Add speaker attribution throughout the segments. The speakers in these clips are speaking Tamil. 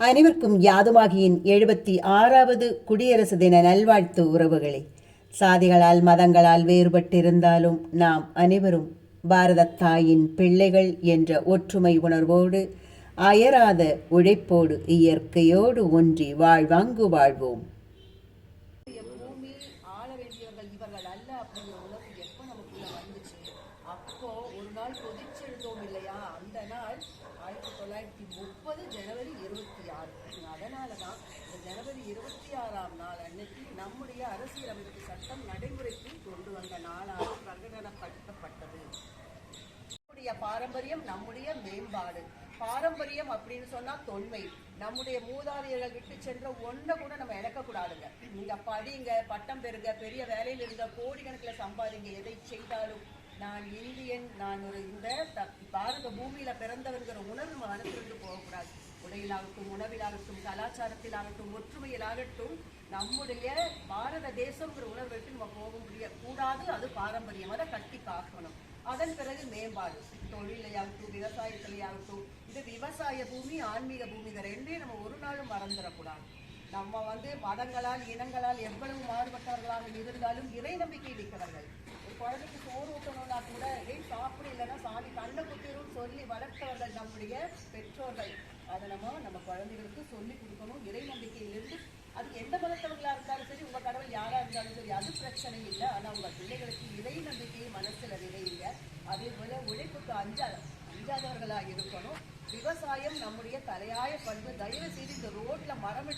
Speaker 1: அனைவருக்கும் யாதுமாகியின் எழுபத்தி ஆறாவது குடியரசு தின நல்வாழ்த்து உறவுகளே. சாதிகளால் மதங்களால் வேறுபட்டிருந்தாலும் நாம் அனைவரும் பாரத தாயின் பிள்ளைகள் என்ற ஒற்றுமை உணர்வோடு அயராத உழைப்போடு இயற்கையோடு ஒன்றி வாழ்வாங்கு வாழ்வோம்.
Speaker 2: இவர்கள் அல்ல அப்படிங்கிற உணர்வு எப்போ நமக்குள்ள வந்துச்சு? அப்போ ஒரு நாள் கொதிச்செழுந்தோம் இல்லையா? அந்த நாள் ஆயிரத்தி தொள்ளாயிரத்தி முப்பது ஜனவரி இருபத்தி ஆறு. அதனால தான் இந்த ஜனவரி இருபத்தி ஆறாம் நாள் அன்னைக்கு நம்முடைய அரசியலமைப்பு சட்டம் நடைமுறைக்கு கொண்டு வந்த நாளாக பிரகடனப்படுத்தப்பட்டது. நம்முடைய பாரம்பரியம் நம்முடைய மேம்பாடு. பாரம்பரியம் அப்படின்னு சொன்னா தொன்மை. நம்முடைய மூதாதையர்கள் விட்டு சென்ற ஒன்றை கூட நம்ம இழக்கக்கூடாதுங்க. நீங்க படிங்க பட்டம் பெறுங்க பெரிய வேலையில் இருங்க கோடிக்கணக்கில் சம்பாதிங்க எதை செய்தாலும். நான் இந்தியன் நான் ஒரு இந்த த- பாரத பூமியில பிறந்தவங்கிற உணர்வு நம்ம போகக்கூடாது. உடையிலாகட்டும் உணவிலாகட்டும் கலாச்சாரத்திலாகட்டும் ஒற்றுமையிலாகட்டும் நம்முடைய பாரத தேசம்ங்கிற உணர்வுக்கு நம்ம போக முடிய கூடாது. அது பாரம்பரியம் அதை கட்டி காக்கணும் அதன் பிறகு மேம்பாடு. தொழிலையாகட்டும் விவசாயத்திலேயாகட்டும் இது விவசாய பூமி ஆன்மீக பூமி இந்த ரெண்டையும் நம்ம ஒரு நாளும் மறந்துடக்கூடாது. நம்ம வந்து மதங்களால் இனங்களால் எவ்வளவு மாறுபட்டவர்களாக இருந்தாலும் இறை நம்பிக்கை இருக்கிறவர்கள் ஒரு குழந்தைக்கு கூட ஏய் சாப்பிடு இல்லைன்னா சாமி கண்ணை குத்திரும் சொல்லி வளர்த்தவர்கள் நம்முடைய பெற்றோர்கள் அதை நம்ம நம்ம குழந்தைகளுக்கு சொல்லி கொடுக்கணும் இறை நம்பிக்கையிலிருந்து. அது எந்த மதத்தவர்களா இருந்தாலும் சரி உங்க கடவுள் யாரா இருந்தாலும் சரி அது பிரச்சனை இல்லை. ஆனா உங்க பிள்ளைகளுக்கு இறை நம்பிக்கையை மனசுல விதையுங்க அதே போல உழைப்புக்கு அஞ்சாத அஞ்சாதவர்களா இருக்கணும். விவசாயம் நம்முடைய தலையாய பண்பு. தயவு செய்து இந்த ரோட்ல மரம்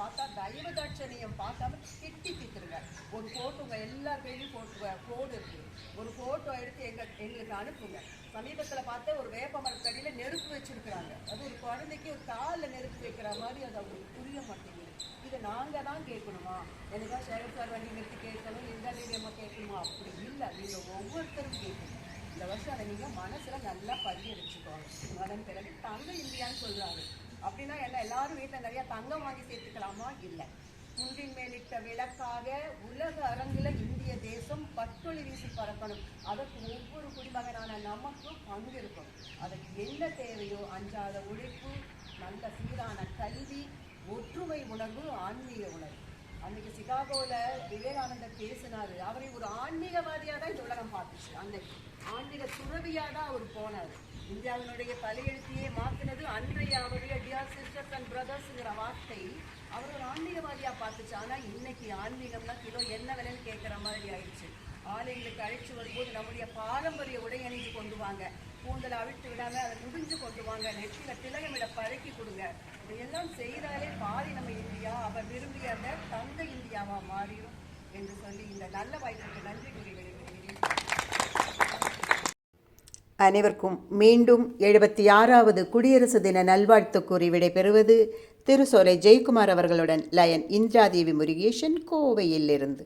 Speaker 2: பார்த்தா தயவு தாட்சணியம் பார்க்காம திட்டி திட்டுருங்க ஒரு போட்டுங்க எல்லா எல்லார் கையிலும் போட்டு போடு இருக்கு. ஒரு ஃபோட்டோ எடுத்து எங்கள் எங்களுக்கு அனுப்புங்க. சமீபத்தில் பார்த்த ஒரு வேப்ப மரத்தடியில் நெருப்பு வச்சுருக்குறாங்க. அது ஒரு குழந்தைக்கு ஒரு காலில் நெருப்பு வைக்கிற மாதிரி அது அவங்களுக்கு புரிய மாட்டேங்குது. இதை நாங்கள் தான் கேட்கணுமா? எனக்கா சேகர் சார் வண்டி நிறுத்தி கேட்கணும் எந்த அம்மா கேட்கணுமா? அப்படி இல்லை. நீங்கள் ஒவ்வொருத்தரும் கேட்கணும். இந்த வருஷம் அதை நீங்கள் மனசில் நல்லா பதிய வச்சுக்கோங்க அதன் பிறகு தங்க இந்தியான்னு சொல்கிறாரு அப்படின்னா என்ன எல்லாரும் வீட்டில் நிறையா தங்கம் வாங்கி சேர்த்துக்கலாமா? இல்லை. குன்றின் மேலிட்ட விளக்காக உலக அரங்கில் இந்திய தேசம் பட்டொளி வீசி பறக்கணும். அதற்கு ஒவ்வொரு குடிமகனான நமக்கும் பங்கு இருக்கும் அதுக்கு என்ன தேவையோ அஞ்சாத உழைப்பு நல்ல சீரான கல்வி ஒற்றுமை உணர்வு ஆன்மீக உணர்வு. அன்னைக்கு சிகாகோல விவேகானந்தர் பேசினாரு. அவரை ஒரு ஆன்மீகவாதியா தான் இந்த உலகம் பார்த்துச்சு. அன்னைக்கு ஆன்மீக துறவியா தான் அவர் போனார். இந்தியாவினுடைய தலையெழுத்தையே மாத்தினது அன்றைய அவருடைய டியர் சிஸ்டர்ஸ் அண்ட் பிரதர்ஸ்ங்கிற வார்த்தை அவர் ஒரு ஆன்மீகவாதியா பார்த்துச்சு. ஆனா இன்னைக்கு ஆன்மீகம்னா கிலோ என்ன விலைன்னு கேட்குற மாதிரி ஆயிடுச்சு. ஆலயங்களுக்கு அழைச்சு வரும்போது நம்முடைய பாரம்பரிய உடை அணிஞ்சு கொண்டு வாங்க. கூந்தலை அவிழ்த்து விடாம அதை முடிஞ்சு கொண்டு வாங்க. நெற்றியில திலகமிட பழக்கி கொடுங்க. இதையெல்லாம் செய்தாலே பாதி நம்ம இந்தியா அவர் தந்த இந்தியாவாக மாறிடும் என்று சொல்லி இந்த நல்ல வாய்ப்புக்கு நன்றி கூறி விடைபெறுகிறேன்.
Speaker 1: அனைவருக்கும் மீண்டும் எழுபத்தி ஆறாவது குடியரசு தின நல்வாழ்த்து கூறி விடைபெறுவது திருசோலை ஜெயக்குமார் அவர்களுடன் லயன் இந்திராதேவி முருகேசன் கோவையிலிருந்து.